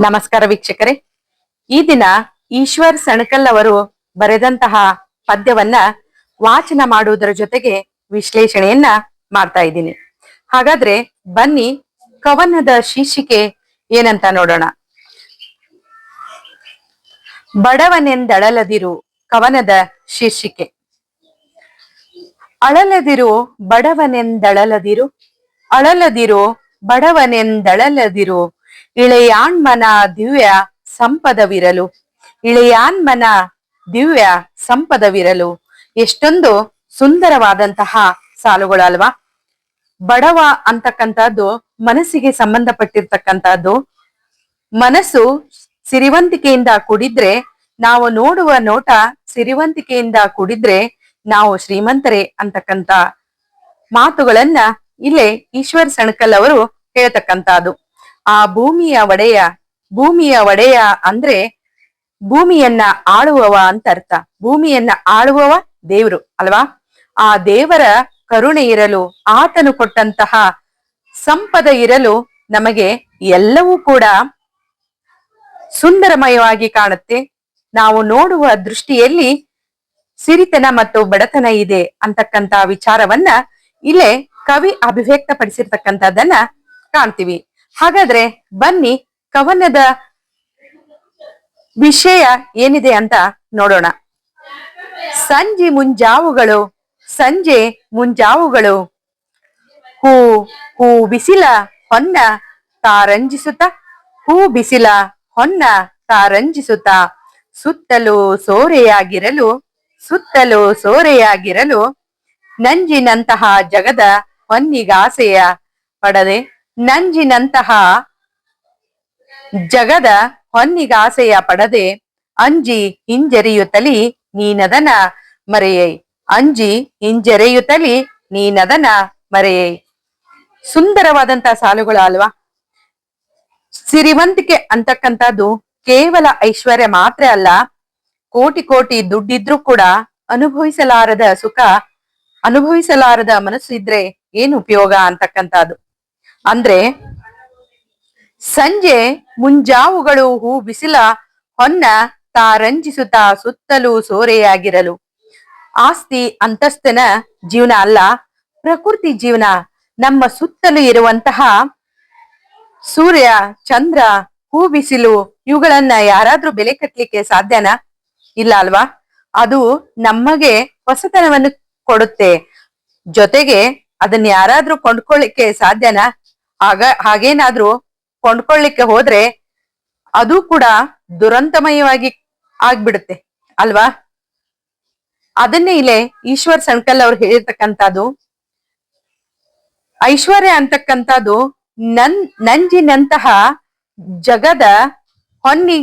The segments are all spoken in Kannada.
ನಮಸ್ಕಾರ ವೀಕ್ಷಕರೇ. ಈ ದಿನ ಈಶ್ವರ್ ಸಣಕಲ್ ಅವರು ಬರೆದಂತಹ ಪದ್ಯವನ್ನ ವಾಚನ ಮಾಡುವುದರ ಜೊತೆಗೆ ವಿಶ್ಲೇಷಣೆಯನ್ನ ಮಾಡ್ತಾ ಇದ್ದೀನಿ. ಹಾಗಾದ್ರೆ ಬನ್ನಿ ಕವನದ ಶೀರ್ಷಿಕೆ ಏನಂತ ನೋಡೋಣ. ಬಡವನೆಂದಳಲದಿರು ಕವನದ ಶೀರ್ಷಿಕೆ. ಅಳಲದಿರು ಬಡವನೆಂದಳಲದಿರು ಅಳಲದಿರು ಬಡವನೆಂದಳಲದಿರು ಇಳೆಯಾಣ್ಮನ ದಿವ್ಯ ಸಂಪದವಿರಲು. ಇಳೆಯಾನ್ಮನ ದಿವ್ಯ ಸಂಪದವಿರಲು. ಎಷ್ಟೊಂದು ಸುಂದರವಾದಂತಹ ಸಾಲುಗಳು ಅಲ್ವಾ ಬಡವ ಅಂತಕ್ಕಂಥದ್ದು, ಮನಸ್ಸಿಗೆ ಸಂಬಂಧಪಟ್ಟಿರ್ತಕ್ಕಂಥದ್ದು. ಮನಸ್ಸು ಸಿರಿವಂತಿಕೆಯಿಂದ ಕೂಡಿದ್ರೆ, ನಾವು ನೋಡುವ ನೋಟ ಸಿರಿವಂತಿಕೆಯಿಂದ ಕೂಡಿದ್ರೆ, ನಾವು ಶ್ರೀಮಂತರೇ ಅಂತಕ್ಕಂಥ ಮಾತುಗಳನ್ನ ಇಲ್ಲೇ ಈಶ್ವರ್ ಸಣಕಲ್ ಅವರು ಹೇಳ್ತಕ್ಕಂಥದ್ದು. ಆ ಭೂಮಿಯ ಒಡೆಯ ಭೂಮಿಯ ಒಡೆಯ ಅಂದ್ರೆ ಭೂಮಿಯನ್ನ ಆಳುವವ ಅಂತ ಅರ್ಥ. ಭೂಮಿಯನ್ನ ಆಳುವವ ದೇವರು ಅಲ್ವಾ? ಆ ದೇವರ ಕರುಣೆ ಇರಲು, ಆತನು ಕೊಟ್ಟಂತಹ ಸಂಪದ ಇರಲು ನಮಗೆ ಎಲ್ಲವೂ ಕೂಡ ಸುಂದರಮಯವಾಗಿ ಕಾಣುತ್ತೆ. ನಾವು ನೋಡುವ ದೃಷ್ಟಿಯಲ್ಲಿ ಸಿರಿತನ ಮತ್ತು ಬಡತನ ಇದೆ ಅಂತಕ್ಕಂತ ವಿಚಾರವನ್ನ ಇಲ್ಲೇ ಕವಿ ಅಭಿವ್ಯಕ್ತಪಡಿಸಿರ್ತಕ್ಕಂಥದ್ದನ್ನ ಕಾಣ್ತೀವಿ. ಹಾಗಾದ್ರೆ ಬನ್ನಿ ಕವನದ ವಿಷಯ ಏನಿದೆ ಅಂತ ನೋಡೋಣ. ಸಂಜೆ ಮುಂಜಾವುಗಳು ಸಂಜೆ ಮುಂಜಾವುಗಳು. ಹೂ ಹೂ ಬಿಸಿಲ, ಹೊನ್ನ ತಾರಂಜಿಸುತ್ತ. ಹೂ ಬಿಸಿಲ, ಹೊನ್ನ ತಾರಂಜಿಸುತ್ತ. ಸುತ್ತಲೂ ಸೋರೆಯಾಗಿರಲು ಸುತ್ತಲೂ ಸೋರೆಯಾಗಿರಲು, ನಂಜಿನಂತಹ ಜಗದ ಹೊನ್ನಿಗಾಸೆಯ ಪಡದೆ ನಂಜಿನಂತಹ ಜಗದ ಹೊನ್ನಿಗಾಸೆಯ ಪಡದೆ ಅಂಜಿ ಹಿಂಜರಿಯುತ್ತಲಿ ನೀನದನ ಮರೆಯೈ. ಅಂಜಿ ಹಿಂಜರಿಯುತ್ತಲಿ ನೀನದನ ಮರೆಯೈ. ಸುಂದರವಾದಂತಹ ಸಾಲುಗಳು ಅಲ್ವಾ ಸಿರಿವಂತಿಕೆ ಅಂತಕ್ಕಂಥದ್ದು ಕೇವಲ ಐಶ್ವರ್ಯ ಮಾತ್ರ ಅಲ್ಲ, ಕೋಟಿ ಕೋಟಿ ದುಡ್ಡಿದ್ರೂ ಕೂಡ ಅನುಭವಿಸಲಾರದ ಸುಖ, ಅನುಭವಿಸಲಾರದ ಮನಸ್ಸು ಇದ್ರೆ ಏನು ಉಪಯೋಗ ಅಂತಕ್ಕಂಥದ್ದು. ಅಂದ್ರೆ ಸಂಜೆ ಮುಂಜಾವುಗಳು ಹೂ ಬಿಸಿಲ ಹೊನ್ನ ತಾರಂಜಿಸುತ್ತಾ ಸುತ್ತಲೂ ಸೋರೆಯಾಗಿರಲು. ಆಸ್ತಿ ಅಂತಸ್ತನ ಜೀವನ ಅಲ್ಲ, ಪ್ರಕೃತಿ ಜೀವನ. ನಮ್ಮ ಸುತ್ತಲೂ ಇರುವಂತಹ ಸೂರ್ಯ, ಚಂದ್ರ, ಹೂ ಬಿಸಿಲು, ಇವುಗಳನ್ನ ಯಾರಾದ್ರೂ ಬೆಲೆ ಕಟ್ಟಲಿಕ್ಕೆ ಸಾಧ್ಯನಾ? ಇಲ್ಲ ಅಲ್ವಾ? ಅದು ನಮಗೆ ಹೊಸತನವನ್ನು ಕೊಡುತ್ತೆ. ಜೊತೆಗೆ ಅದನ್ನ ಯಾರಾದ್ರೂ ಕೊಂಡ್ಕೊಳ್ಳಿಕ್ಕೆ ಸಾಧ್ಯನಾ? ಆಗ ಹಾಗೇನಾದ್ರೂ ಕೊಂಡ್ಕೊಳ್ಳಿಕ್ಕೆ ಹೋದ್ರೆ ಅದು ಕೂಡ ದುರಂತಮಯವಾಗಿ ಆಗ್ಬಿಡುತ್ತೆ, ಅಲ್ವಾ? ಅದನ್ನೇ ಇಲ್ಲೇ ಈಶ್ವರ್ ಸಣ್ಕಲ್ ಅವ್ರು ಹೇಳಿರ್ತಕ್ಕಂಥದ್ದು. ಐಶ್ವರ್ಯ ಅಂತಕ್ಕಂಥದ್ದು ನನ್, ನಂಜಿನಂತಹ ಜಗದ ಹೊನ್ನಿ,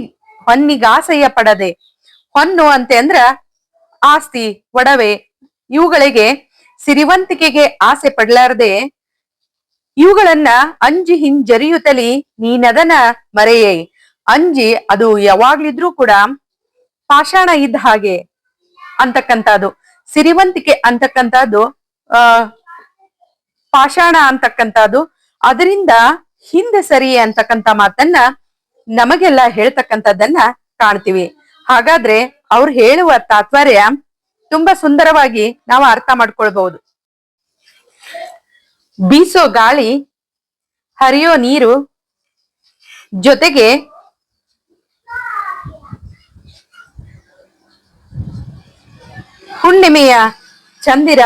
ಹೊನ್ನಿಗಾಸೆಯ ಪಡದೆ. ಹೊನ್ನು ಅಂತ ಅಂದ್ರ ಆಸ್ತಿ, ಒಡವೆ, ಇವುಗಳಿಗೆ ಸಿರಿವಂತಿಕೆಗೆ ಆಸೆ ಪಡಲಾರದೆ ಇವುಗಳನ್ನ ಅಂಜಿ ಹಿಂಜರಿಯುತ್ತಲಿ ನೀನದನ ಮರೆಯೇ. ಅಂಜಿ ಅದು ಯಾವಾಗ್ಲಿದ್ರೂ ಕೂಡ ಪಾಷಾಣ ಇದ್ದ ಹಾಗೆ ಅಂತಕ್ಕಂಥದ್ದು. ಸಿರಿವಂತಿಕೆ ಅಂತಕ್ಕಂಥದ್ದು, ಆ, ಪಾಷಾಣ ಅಂತಕ್ಕಂಥದ್ದು. ಅದರಿಂದ ಹಿಂದೆ ಸರಿ ಅಂತಕ್ಕಂಥ ಮಾತನ್ನ ನಮಗೆಲ್ಲ ಹೇಳ್ತಕ್ಕಂಥದ್ದನ್ನ ಕಾಣ್ತೀವಿ. ಹಾಗಾದ್ರೆ ಅವ್ರು ಹೇಳುವ ತಾತ್ಪರ್ಯ ತುಂಬಾ ಸುಂದರವಾಗಿ ನಾವು ಅರ್ಥ ಮಾಡ್ಕೊಳ್ಬಹುದು. ಬೀಸೋ ಗಾಳಿ, ಹರಿಯೋ ನೀರು, ಜೊತೆಗೆ ಹುಣ್ಣಿಮೆಯ ಚಂದಿರ,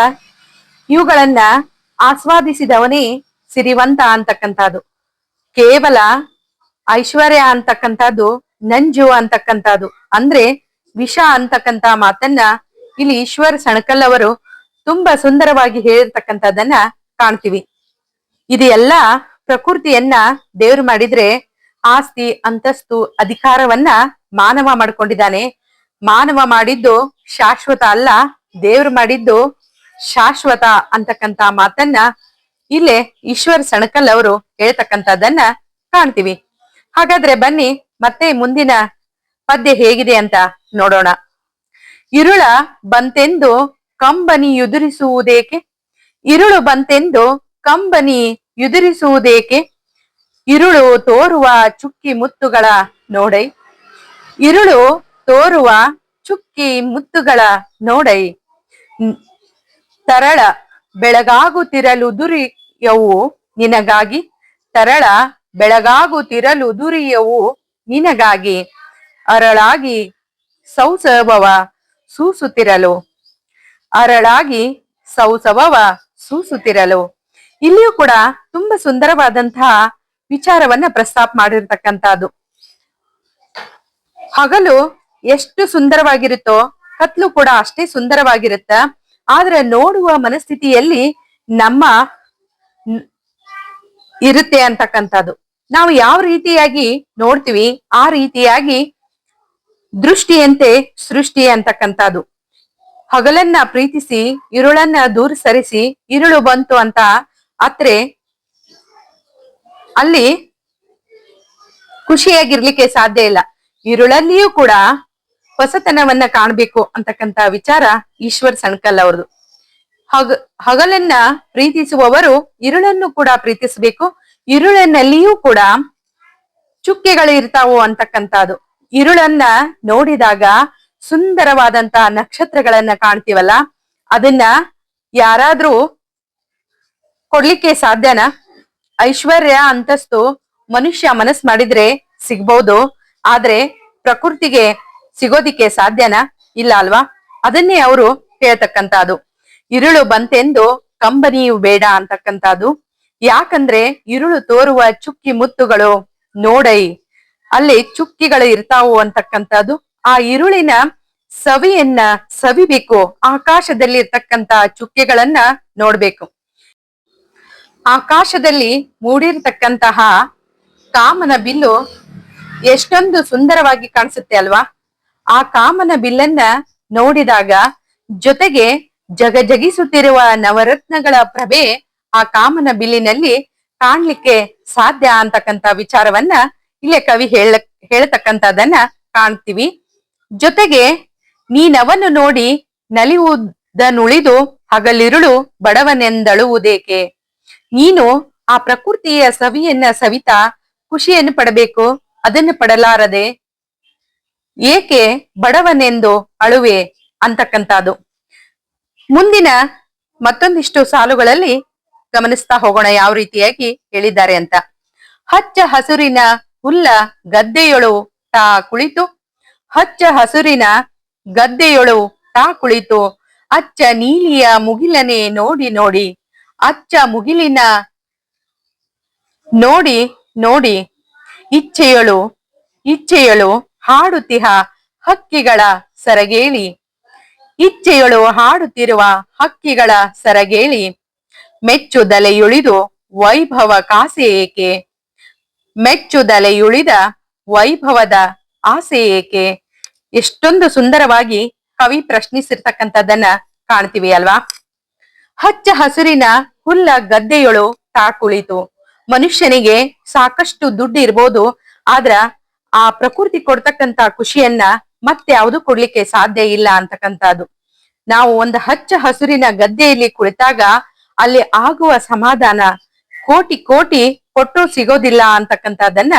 ಇವುಗಳನ್ನ ಆಸ್ವಾದಿಸಿದವನೇ ಸಿರಿವಂತ ಅಂತಕ್ಕಂಥದ್ದು. ಕೇವಲ ಐಶ್ವರ್ಯ ಅಂತಕ್ಕಂಥದ್ದು, ನಂಜು ಅಂತಕ್ಕಂಥದ್ದು. ಅಂದ್ರೆ ವಿಷ ಅಂತಕ್ಕಂಥ ಮಾತನ್ನ ಇಲ್ಲಿ ಈಶ್ವರ್ ಸಣಕಲ್ ಅವರು ತುಂಬಾ ಸುಂದರವಾಗಿ ಹೇಳಿರ್ತಕ್ಕಂಥದ್ದನ್ನ ಕಾಣ್ತೀವಿ. ಇದು ಪ್ರಕೃತಿಯನ್ನ ದೇವ್ರು ಮಾಡಿದ್ರೆ ಆಸ್ತಿ, ಅಂತಸ್ತು, ಅಧಿಕಾರವನ್ನ ಮಾನವ ಮಾಡ್ಕೊಂಡಿದ್ದಾನೆ. ಮಾನವ ಮಾಡಿದ್ದು ಶಾಶ್ವತ ಅಲ್ಲ, ದೇವ್ರು ಮಾಡಿದ್ದು ಶಾಶ್ವತ ಅಂತಕ್ಕಂತ ಮಾತನ್ನ ಇಲ್ಲೇ ಈಶ್ವರ್ ಸಣಕಲ್ ಅವರು ಹೇಳ್ತಕ್ಕಂಥದ್ದನ್ನ ಕಾಣ್ತೀವಿ. ಹಾಗಾದ್ರೆ ಬನ್ನಿ, ಮತ್ತೆ ಮುಂದಿನ ಪದ್ಯ ಹೇಗಿದೆ ಅಂತ ನೋಡೋಣ. ಇರುಳ ಬಂತೆಂದು ಕಂಬನಿ ಯುದುರಿಸುವುದೇಕೆ ಇರುಳು ಬಂತೆಂದು ಕಂಬನಿ ಎದುರಿಸುವುದೇಕೆ? ಇರುಳು ತೋರುವ ಚುಕ್ಕಿ ಮುತ್ತುಗಳ ನೋಡೈ. ಇರುಳು ತೋರುವ ಚುಕ್ಕಿ ಮುತ್ತುಗಳ ನೋಡೈ. ತರಳ ಬೆಳಗಾಗುತ್ತಿರಲುದುರಿಯವು ನಿನಗಾಗಿ. ತರಳ ಬೆಳಗಾಗುತ್ತಿರಲುದುರಿಯವು ನಿನಗಾಗಿ. ಅರಳಾಗಿ ಸೌಸವವ ಸೂಸುತ್ತಿರಲು. ಅರಳಾಗಿ ಸೌಸವವ ಸೂಸುತ್ತಿರಲು. ಇಲ್ಲಿಯೂ ಕೂಡ ತುಂಬಾ ಸುಂದರವಾದಂತಹ ವಿಚಾರವನ್ನ ಪ್ರಸ್ತಾಪ ಮಾಡಿರ್ತಕ್ಕಂಥದ್ದು. ಹಗಲು ಎಷ್ಟು ಸುಂದರವಾಗಿರುತ್ತೋ, ಕತ್ಲು ಕೂಡ ಅಷ್ಟೇ ಸುಂದರವಾಗಿರುತ್ತ. ಆದ್ರೆ ನೋಡುವ ಮನಸ್ಥಿತಿಯಲ್ಲಿ ನಮ್ಮ ಇರುತ್ತೆ ಅಂತಕ್ಕಂಥದ್ದು. ನಾವು ಯಾವ ರೀತಿಯಾಗಿ ನೋಡ್ತೀವಿ, ಆ ರೀತಿಯಾಗಿ ದೃಷ್ಟಿಯಂತೆ ಸೃಷ್ಟಿ ಅಂತಕ್ಕಂಥದ್ದು. ಹಗಲನ್ನ ಪ್ರೀತಿಸಿ ಇರುಳನ್ನ ದೂರ ಸರಿಸಿ ಇರುಳು ಬಂತು ಅಂತ ಅತ್ರೆ ಅಲ್ಲಿ ಖುಷಿಯಾಗಿರ್ಲಿಕ್ಕೆ ಸಾಧ್ಯ ಇಲ್ಲ. ಇರುಳಲ್ಲಿಯೂ ಕೂಡ ಹೊಸತನವನ್ನ ಕಾಣಬೇಕು ಅಂತಕ್ಕಂತ ವಿಚಾರ ಈಶ್ವರ್ ಸಣ್ಕಲ್ ಅವ್ರದು ಹಗ, ಹಗಲನ್ನ ಪ್ರೀತಿಸುವವರು ಇರುಳನ್ನು ಕೂಡ ಪ್ರೀತಿಸಬೇಕು ಇರುಳನಲ್ಲಿಯೂ ಕೂಡ ಚುಕ್ಕೆಗಳು ಇರ್ತಾವು ಅಂತಕ್ಕಂಥದ್ದು. ಇರುಳನ್ನ ನೋಡಿದಾಗ ಸುಂದರವಾದಂತ ನಕ್ಷತ್ರಗಳನ್ನ ಕಾಣ್ತೀವಲ್ಲ, ಅದನ್ನ ಯಾರಾದ್ರೂ ಕೊಡ್ಲಿಕ್ಕೆ ಸಾಧ್ಯನಾ? ಐಶ್ವರ್ಯ ಅಂತಸ್ತು ಮನುಷ್ಯ ಮನಸ್ ಮಾಡಿದ್ರೆ ಸಿಗ್ಬಹುದು ಆದ್ರೆ ಪ್ರಕೃತಿಗೆ ಸಿಗೋದಿಕ್ಕೆ ಸಾಧ್ಯನಾ? ಇಲ್ಲ ಅಲ್ವಾ? ಅದನ್ನೇ ಅವರು ಹೇಳ್ತಕ್ಕಂತಹದ್ದು ಇರುಳು ಬಂತೆಂದು ಕಂಬನಿಯು ಬೇಡ ಅಂತಕ್ಕಂತಹದ್ದು ಯಾಕಂದ್ರೆ ಇರುಳು ತೋರುವ ಚುಕ್ಕಿ ಮುತ್ತುಗಳು ನೋಡೈ, ಅಲ್ಲಿ ಚುಕ್ಕಿಗಳು ಇರ್ತಾವು ಅಂತಕ್ಕಂಥದ್ದು. ಆ ಇರುಳಿನ ಸವಿಯನ್ನ ಸವಿಬೇಕು. ಆಕಾಶದಲ್ಲಿ ಇರ್ತಕ್ಕಂತ ಚುಕ್ಕೆಗಳನ್ನ ನೋಡ್ಬೇಕು. ಆಕಾಶದಲ್ಲಿ ಮೂಡಿರ್ತಕ್ಕಂತಹ ಕಾಮನ ಬಿಲ್ಲು ಎಷ್ಟೊಂದು ಸುಂದರವಾಗಿ ಕಾಣಿಸುತ್ತೆ ಅಲ್ವಾ? ಆ ಕಾಮನ ಬಿಲ್ಲನ್ನ ನೋಡಿದಾಗ ಜೊತೆಗೆ ಜಗಜಗಿಸುತ್ತಿರುವ ನವರತ್ನಗಳ ಪ್ರಭೆ ಆ ಕಾಮನ ಬಿಲ್ಲಿನಲ್ಲಿ ಕಾಣ್ಲಿಕ್ಕೆ ಸಾಧ್ಯ ಅಂತಕ್ಕಂತ ವಿಚಾರವನ್ನ ಇಲ್ಲೇ ಕವಿ ಹೇಳ ಹೇಳ್ತಕ್ಕಂಥದ್ದನ್ನ ಕಾಣ್ತೀವಿ. ಜೊತೆಗೆ ನೀನವನ್ನು ನೋಡಿ ನಲಿಯುವುದನುಳಿದು ಹಗಲಿರುಳು ಬಡವನೆಂದಳುವುದೇಕೆ? ನೀನು ಆ ಪ್ರಕೃತಿಯ ಸವಿಯನ್ನ ಸವಿತಾ ಖುಷಿಯನ್ನು ಪಡಬೇಕು, ಅದನ್ನು ಪಡಲಾರದೆ? ಏಕೆ ಬಡವನೆಂದು ಅಳುವೆ ಅಂತಕ್ಕಂಥದ್ದು. ಮುಂದಿನ ಮತ್ತೊಂದಿಷ್ಟು ಸಾಲುಗಳಲ್ಲಿ ಗಮನಿಸ್ತಾ ಹೋಗೋಣ ಯಾವ ರೀತಿಯಾಗಿ ಹೇಳಿದ್ದಾರೆ ಅಂತ. ಹಚ್ಚ ಹಸುರಿನ ಹುಲ್ಲ ಗದ್ದೆಯೊಳು ತಾ ಕುಳಿತು ಹಚ್ಚ ಹಸುರಿನ ಗದ್ದೆಯೊಳು ತಾ ಕುಳಿತು, ಅಚ್ಚ ನೀಲಿಯ ಮುಗಿಲನೆ ನೋಡಿ ನೋಡಿ, ಅಚ್ಚ ಮುಗಿಲಿನ ನೋಡಿ ನೋಡಿ, ಇಚ್ಛೆಯಳು ಇಚ್ಛೆಯಳು ಹಾಡುತ್ತಿಹ ಹಕ್ಕಿಗಳ ಸರಗೇಳಿ, ಇಚ್ಛೆಯಳು ಹಾಡುತ್ತಿರುವ ಹಕ್ಕಿಗಳ ಸರಗೇಳಿ, ಮೆಚ್ಚುದಲೆಯುಳಿದು ವೈಭವ ಕಾಸೆ ಏಕೆ ಮೆಚ್ಚುದಲೆಯುಳಿದ ವೈಭವದ ಆಸೆ ಏಕೆ? ಎಷ್ಟೊಂದು ಸುಂದರವಾಗಿ ಕವಿ ಪ್ರಶ್ನಿಸಿರ್ತಕ್ಕಂಥದ್ದನ್ನ ಕಾಣ್ತೀವಿ ಅಲ್ವಾ? ಹಚ್ಚ ಹಸುರಿನ ಹುಲ್ಲ ಗದ್ದೆಯೊಳು ತಾಕುಳಿತು ಮನುಷ್ಯನಿಗೆ ಸಾಕಷ್ಟು ದುಡ್ಡು ಇರ್ಬೋದು, ಆದ್ರ ಆ ಪ್ರಕೃತಿ ಕೊಡ್ತಕ್ಕಂತ ಖುಷಿಯನ್ನ ಮತ್ತೆ ಯಾವುದು ಕೊಡ್ಲಿಕ್ಕೆ ಸಾಧ್ಯ ಇಲ್ಲ ಅಂತಕ್ಕಂಥದ್ದು. ನಾವು ಒಂದು ಹಚ್ಚ ಹಸುರಿನ ಗದ್ದೆಯಲ್ಲಿ ಕುಳಿತಾಗ ಅಲ್ಲಿ ಆಗುವ ಸಮಾಧಾನ ಕೋಟಿ ಕೋಟಿ ಕೊಟ್ಟು ಸಿಗೋದಿಲ್ಲ ಅಂತಕ್ಕಂಥದ್ದನ್ನ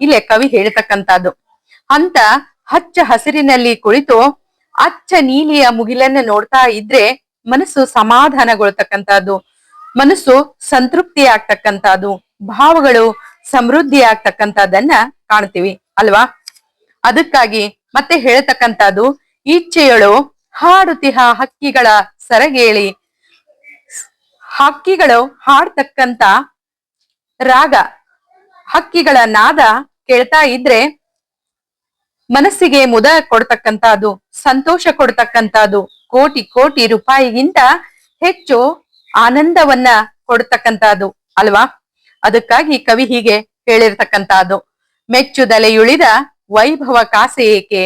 ಇಲ್ಲೇ ಕವಿ ಹೇಳ್ತಕ್ಕಂಥದ್ದು. ಅಂತ ಹಚ್ಚ ಹಸಿರಿನಲ್ಲಿ ಕುಳಿತು ಅಚ್ಚ ನೀಲಿಯ ಮುಗಿಲನ್ನ ನೋಡ್ತಾ ಇದ್ರೆ ಮನಸ್ಸು ಸಮಾಧಾನಗೊಳ್ತಕ್ಕಂಥದ್ದು. ಮನಸ್ಸು ಸಂತೃಪ್ತಿ ಆಗ್ತಕ್ಕಂಥದ್ದು ಭಾವಗಳು ಸಮೃದ್ಧಿ ಆಗ್ತಕ್ಕಂಥದ್ದನ್ನ ಕಾಣ್ತೀವಿ, ಅಲ್ವಾ? ಅದಕ್ಕಾಗಿ ಮತ್ತೆ ಹೇಳ್ತಕ್ಕಂಥದ್ದು ಇಚ್ಛೆಯಳು ಹಾಡುತಿಹ ಹಕ್ಕಿಗಳ ಸರಗೇಳಿ. ಹಕ್ಕಿಗಳು ಹಾಡ್ತಕ್ಕಂತ ರಾಗ, ಹಕ್ಕಿಗಳ ನಾದ ಕೇಳ್ತಾ ಇದ್ರೆ ಮನಸ್ಸಿಗೆ ಮುದ ಕೊಡ್ತಕ್ಕಂತಹದ್ದು ಸಂತೋಷ ಕೊಡ್ತಕ್ಕಂತಹದ್ದು ಕೋಟಿ ಕೋಟಿ ರೂಪಾಯಿಗಿಂತ ಹೆಚ್ಚು ಆನಂದವನ್ನ ಕೊಡ್ತಕ್ಕಂತಹದ್ದು ಅಲ್ವಾ? ಅದಕ್ಕಾಗಿ ಕವಿ ಹೀಗೆ ಹೇಳಿರ್ತಕ್ಕಂತಹದ್ದು ಮೆಚ್ಚುದಲೆಯುಳಿದ ವೈಭವ ಕಾಸೆ ಏಕೆ?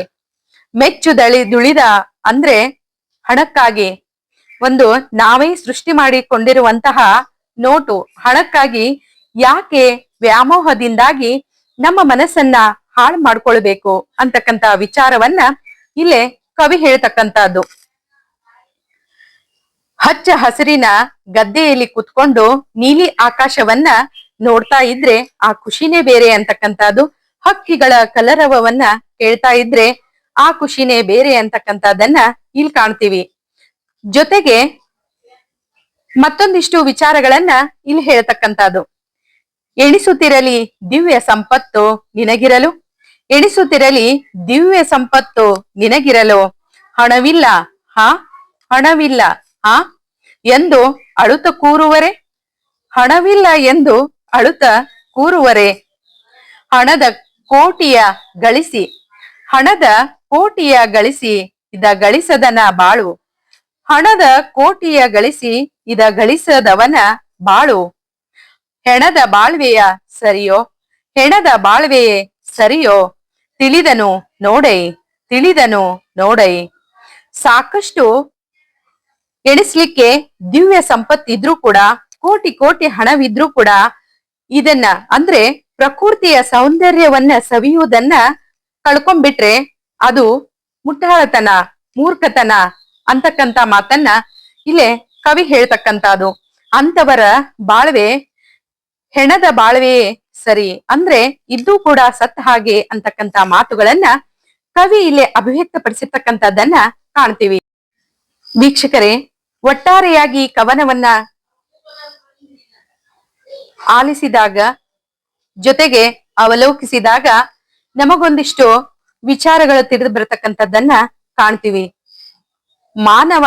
ಮೆಚ್ಚುದಳಿದುಳಿದ ಅಂದ್ರೆ ಹಣಕ್ಕಾಗಿ. ಒಂದು ನಾವೇ ಸೃಷ್ಟಿ ಮಾಡಿಕೊಂಡಿರುವಂತಹ ನೋಟು ಹಣಕ್ಕಾಗಿ ಯಾಕೆ ವ್ಯಾಮೋಹದಿಂದಾಗಿ ನಮ್ಮ ಮನಸ್ಸನ್ನ ಹಾಳು ಮಾಡ್ಕೊಳ್ಬೇಕು ಅಂತಕ್ಕಂತ ವಿಚಾರವನ್ನ ಇಲ್ಲೇ ಕವಿ ಹೇಳ್ತಕ್ಕಂತಹದ್ದು ಹಚ್ಚ ಹಸಿರಿನ ಗದ್ದೆಯಲ್ಲಿ ಕುತ್ಕೊಂಡು ನೀಲಿ ಆಕಾಶವನ್ನ ನೋಡ್ತಾ ಇದ್ರೆ ಆ ಖುಷಿನೇ ಬೇರೆ ಅಂತಕ್ಕಂಥದ್ದು. ಹಕ್ಕಿಗಳ ಕಲರವವನ್ನ ಕೇಳ್ತಾ ಇದ್ರೆ ಆ ಖುಷಿನೇ ಬೇರೆ ಅಂತಕ್ಕಂಥದ್ದನ್ನ ಇಲ್ಲಿ ಕಾಣ್ತೀವಿ. ಜೊತೆಗೆ ಮತ್ತೊಂದಿಷ್ಟು ವಿಚಾರಗಳನ್ನ ಇಲ್ಲಿ ಹೇಳ್ತಕ್ಕಂಥದ್ದು. ಎಣಿಸುತ್ತಿರಲಿ ದಿವ್ಯ ಸಂಪತ್ತು ನಿನಗಿರಲು. ಎಣಿಸುತ್ತಿರಲಿ ದಿವ್ಯ ಸಂಪತ್ತು ನಿನಗಿರಲು. ಹಣವಿಲ್ಲ, ಹಾ? ಹಣವಿಲ್ಲ, ಹಾ? ಎಂದು ಅಳುತ ಕೂರುವರೆ? ಹಣವಿಲ್ಲ ಎಂದು ಅಳುತ ಕೂರುವರೆ? ಹಣದ ಕೋಟಿಯ ಗಳಿಸಿ, ಹಣದ ಕೋಟಿಯ ಗಳಿಸಿ ಇದ ಗಳಿಸದನ ಬಾಳು. ಹಣದ ಕೋಟಿಯ ಗಳಿಸಿ ಇದ ಗಳಿಸದವನ ಬಾಳು. ಹೆಣದ ಬಾಳ್ವೆಯ ಸರಿಯೋ? ಹೆಣದ ಬಾಳ್ವೆಯೇ ಸರಿಯೋ? ತಿಳಿದನು, ನೋಡೈ? ತಿಳಿದನು, ನೋಡೈ? ಸಾಕಷ್ಟು ಎಣಿಸ್ಲಿಕ್ಕೆ ದಿವ್ಯ ಸಂಪತ್ತಿದ್ರೂ ಕೂಡ, ಕೋಟಿ ಕೋಟಿ ಹಣವಿದ್ರೂ ಕೂಡ, ಇದನ್ನ, ಅಂದ್ರೆ ಪ್ರಕೃತಿಯ ಸೌಂದರ್ಯವನ್ನ ಸವಿಯುವುದನ್ನ ಕಳ್ಕೊಂಡ್ಬಿಟ್ರೆ ಅದು ಮುಟ್ಟಾಳತನ, ಮೂರ್ಖತನ ಅಂತಕ್ಕಂತ ಮಾತನ್ನ ಇಲ್ಲೇ ಕವಿ ಹೇಳ್ತಕ್ಕಂತದು ಅಂತವರ ಬಾಳ್ವೆ, ಹೆಣದ ಬಾಳ್ವೆಯೇ ಸರಿ. ಅಂದ್ರೆ ಇದ್ದು ಕೂಡ ಸತ್ ಹಾಗೆ ಅಂತಕ್ಕಂತ ಮಾತುಗಳನ್ನ ಕವಿ ಇಲ್ಲಿ ಅಭಿವ್ಯಕ್ತಪಡಿಸಿರ್ತಕ್ಕಂಥದ್ದನ್ನ ಕಾಣ್ತೀವಿ. ವೀಕ್ಷಕರೇ, ಒಟ್ಟಾರೆಯಾಗಿ ಕವನವನ್ನ ಆಲಿಸಿದಾಗ, ಜೊತೆಗೆ ಅವಲೋಕಿಸಿದಾಗ ನಮಗೊಂದಿಷ್ಟು ವಿಚಾರಗಳು ತಿಳಿದು ಬರತಕ್ಕಂಥದ್ದನ್ನ ಕಾಣ್ತೀವಿ. ಮಾನವ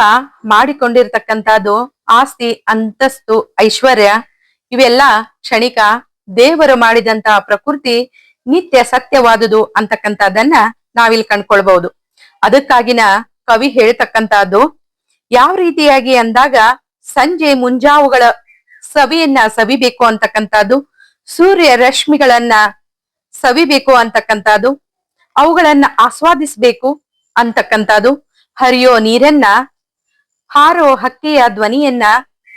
ಮಾಡಿಕೊಂಡಿರ್ತಕ್ಕಂಥದ್ದು, ಆಸ್ತಿ, ಅಂತಸ್ತು, ಐಶ್ವರ್ಯ, ಇವೆಲ್ಲ ಕ್ಷಣಿಕ ದೇವರು ಮಾಡಿದಂತಹ ಪ್ರಕೃತಿ ನಿತ್ಯ ಸತ್ಯವಾದುದು ಅಂತಕ್ಕಂಥದ್ದನ್ನ ನಾವಿಲ್ಲಿ ಕಂಡ್ಕೊಳ್ಬಹುದು. ಅದಕ್ಕಾಗಿನ ಕವಿ ಹೇಳ್ತಕ್ಕಂಥದ್ದು, ಯಾವ ರೀತಿಯಾಗಿ ಅಂದಾಗ ಸಂಜೆ ಮುಂಜಾವುಗಳ ಸವಿಯನ್ನ ಸವಿಬೇಕು ಅಂತಕ್ಕಂಥದ್ದು, ಸೂರ್ಯ ರಶ್ಮಿಗಳನ್ನ ಸವಿಬೇಕು ಅಂತಕ್ಕಂಥದ್ದು, ಅವುಗಳನ್ನ ಆಸ್ವಾದಿಸ್ಬೇಕು ಅಂತಕ್ಕಂಥದ್ದು, ಹರಿಯೋ ನೀರನ್ನ, ಹಾರೋ ಹಕ್ಕಿಯ ಧ್ವನಿಯನ್ನ,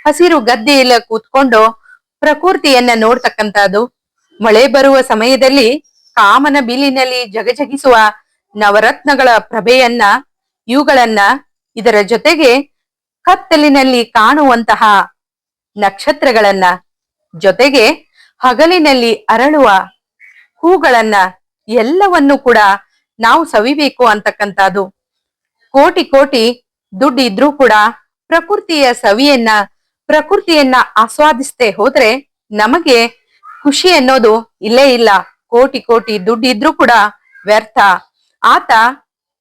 ಹಸಿರು ಗದ್ದೆಯಲ್ಲಿ ಕೂತ್ಕೊಂಡು ಪ್ರಕೃತಿಯನ್ನ ನೋಡ್ತಕ್ಕಂಥದ್ದು. ಮಳೆ ಬರುವ ಸಮಯದಲ್ಲಿ ಕಾಮನ ಬಿಲ್ಲಿನಲ್ಲಿ ಜಗಜಗಿಸುವ ನವರತ್ನಗಳ ಪ್ರಭೆಯನ್ನ, ಇವುಗಳನ್ನ ಇದರ ಜೊತೆಗೆ ಕತ್ತಲಿನಲ್ಲಿ ಕಾಣುವಂತಹ ನಕ್ಷತ್ರಗಳನ್ನ, ಜೊತೆಗೆ ಹಗಲಿನಲ್ಲಿ ಅರಳುವ ಹೂಗಳನ್ನ ಎಲ್ಲವನ್ನು ಕೂಡ ನಾವು ಸವಿಬೇಕು ಅಂತಕ್ಕಂಥದ್ದು. ಕೋಟಿ ಕೋಟಿ ದುಡ್ಡಿದ್ರೂ ಕೂಡ ಪ್ರಕೃತಿಯ ಸವಿಯನ್ನ ಪ್ರಕೃತಿಯನ್ನ ಆಸ್ವಾದಿಸದೆ ಹೋದ್ರೆ ನಮಗೆ ಖುಷಿ ಅನ್ನೋದು ಇಲ್ಲೇ ಇಲ್ಲ. ಕೋಟಿ ಕೋಟಿ ದುಡ್ಡು ಇದ್ರೂ ಕೂಡ ವ್ಯರ್ಥ. ಆತ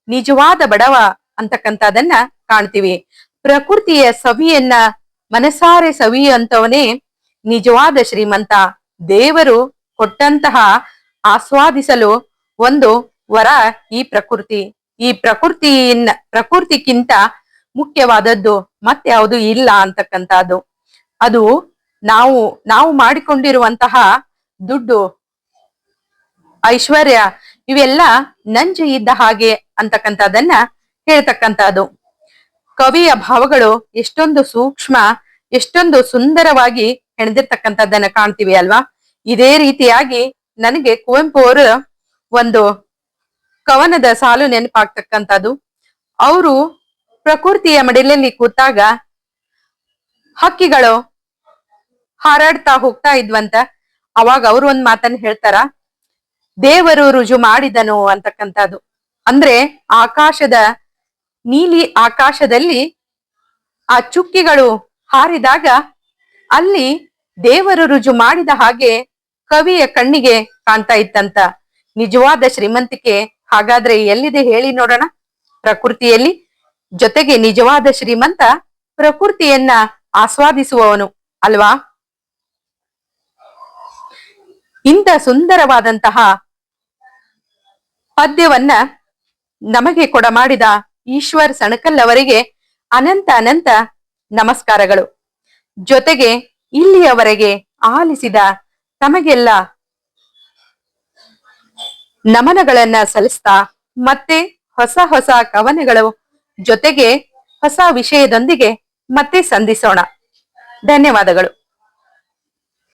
ನಿಜವಾದ ಬಡವ ಅಂತಕ್ಕಂಥದನ್ನ ಕಾಣ್ತೀವಿ. ಪ್ರಕೃತಿಯ ಸವಿಯನ್ನ ಮನಸಾರೆ ಸವಿಯುವಂತವನೇ ನಿಜವಾದ ಶ್ರೀಮಂತ ದೇವರು ಕೊಟ್ಟಂತಹ ಆಸ್ವಾದಿಸಲು ಒಂದು ವರ ಈ ಪ್ರಕೃತಿ. ಈ ಪ್ರಕೃತಿಯನ್ನ ಪ್ರಕೃತಿಗಿಂತ ಮುಖ್ಯವಾದದ್ದು ಮತ್ಯಾವುದು ಇಲ್ಲ ಅಂತಕ್ಕಂಥದ್ದು. ಅದು ನಾವು ನಾವು ಮಾಡಿಕೊಂಡಿರುವಂತಹ ದುಡ್ಡು, ಐಶ್ವರ್ಯ, ಇವೆಲ್ಲ ನಂಜು ಇದ್ದ ಹಾಗೆ ಅಂತಕ್ಕಂಥದ್ದನ್ನ ಹೇಳ್ತಕ್ಕಂಥದ್ದು. ಕವಿಯ ಭಾವಗಳು ಎಷ್ಟೊಂದು ಸೂಕ್ಷ್ಮ, ಎಷ್ಟೊಂದು ಸುಂದರವಾಗಿ ಹೆಣೆದಿರ್ತಕ್ಕಂಥದ್ದನ್ನ ಕಾಣ್ತೀವಿ ಅಲ್ವಾ? ಇದೇ ರೀತಿಯಾಗಿ ನನಗೆ ಕುವೆಂಪು ಅವರ ಒಂದು ಕವನದ ಸಾಲು ನೆನಪಾಗ್ತಕ್ಕಂಥದ್ದು. ಅವರು ಪ್ರಕೃತಿಯ ಮಡಿಲಲ್ಲಿ ಕೂತಾಗ ಹಕ್ಕಿಗಳು ಹಾರಾಡ್ತಾ ಹೋಗ್ತಾ ಇದ್ವಂತ. ಅವಾಗ ಅವರು ಒಂದ್ ಮಾತನ್ನ ಹೇಳ್ತಾರ, ದೇವರು ರುಜು ಮಾಡಿದನು ಅಂತಕ್ಕಂಥದ್ದು. ಅಂದ್ರೆ ಆಕಾಶದ ನೀಲಿ ಆಕಾಶದಲ್ಲಿ ಆ ಚುಕ್ಕಿಗಳು ಹಾರಿದಾಗ ಅಲ್ಲಿ ದೇವರು ರುಜು ಮಾಡಿದ ಹಾಗೆ ಕವಿಯ ಕಣ್ಣಿಗೆ ಕಾಣ್ತಾ ಇತ್ತಂತ. ನಿಜವಾದ ಶ್ರೀಮಂತಿಕೆ ಹಾಗಾದ್ರೆ ಎಲ್ಲಿದೆ ಹೇಳಿ ನೋಡೋಣ. ಪ್ರಕೃತಿಯಲ್ಲಿ ಜೊತೆಗೆ ನಿಜವಾದ ಶ್ರೀಮಂತ ಪ್ರಕೃತಿಯನ್ನ ಆಸ್ವಾದಿಸುವವನು, ಅಲ್ವಾ? ಇಂಥ ಸುಂದರವಾದಂತಹ ಪದ್ಯವನ್ನ ನಮಗೆ ಕೊಡ ಮಾಡಿದ ಈಶ್ವರ್ ಸಣಕಲ್ ಅವರಿಗೆ ಅನಂತ ಅನಂತ ನಮಸ್ಕಾರಗಳು. ಜೊತೆಗೆ ಇಲ್ಲಿಯವರೆಗೆ ಆಲಿಸಿದ ತಮಗೆಲ್ಲ ನಮನಗಳನ್ನ ಸಲ್ಲಿಸ್ತಾ ಮತ್ತೆ ಹೊಸ ಹೊಸ ಕವನಗಳು ಜೊತೆಗೆ ಹೊಸ ವಿಷಯದೊಂದಿಗೆ ಮತ್ತೆ ಸಂಧಿಸೋಣ. ಧನ್ಯವಾದಗಳು.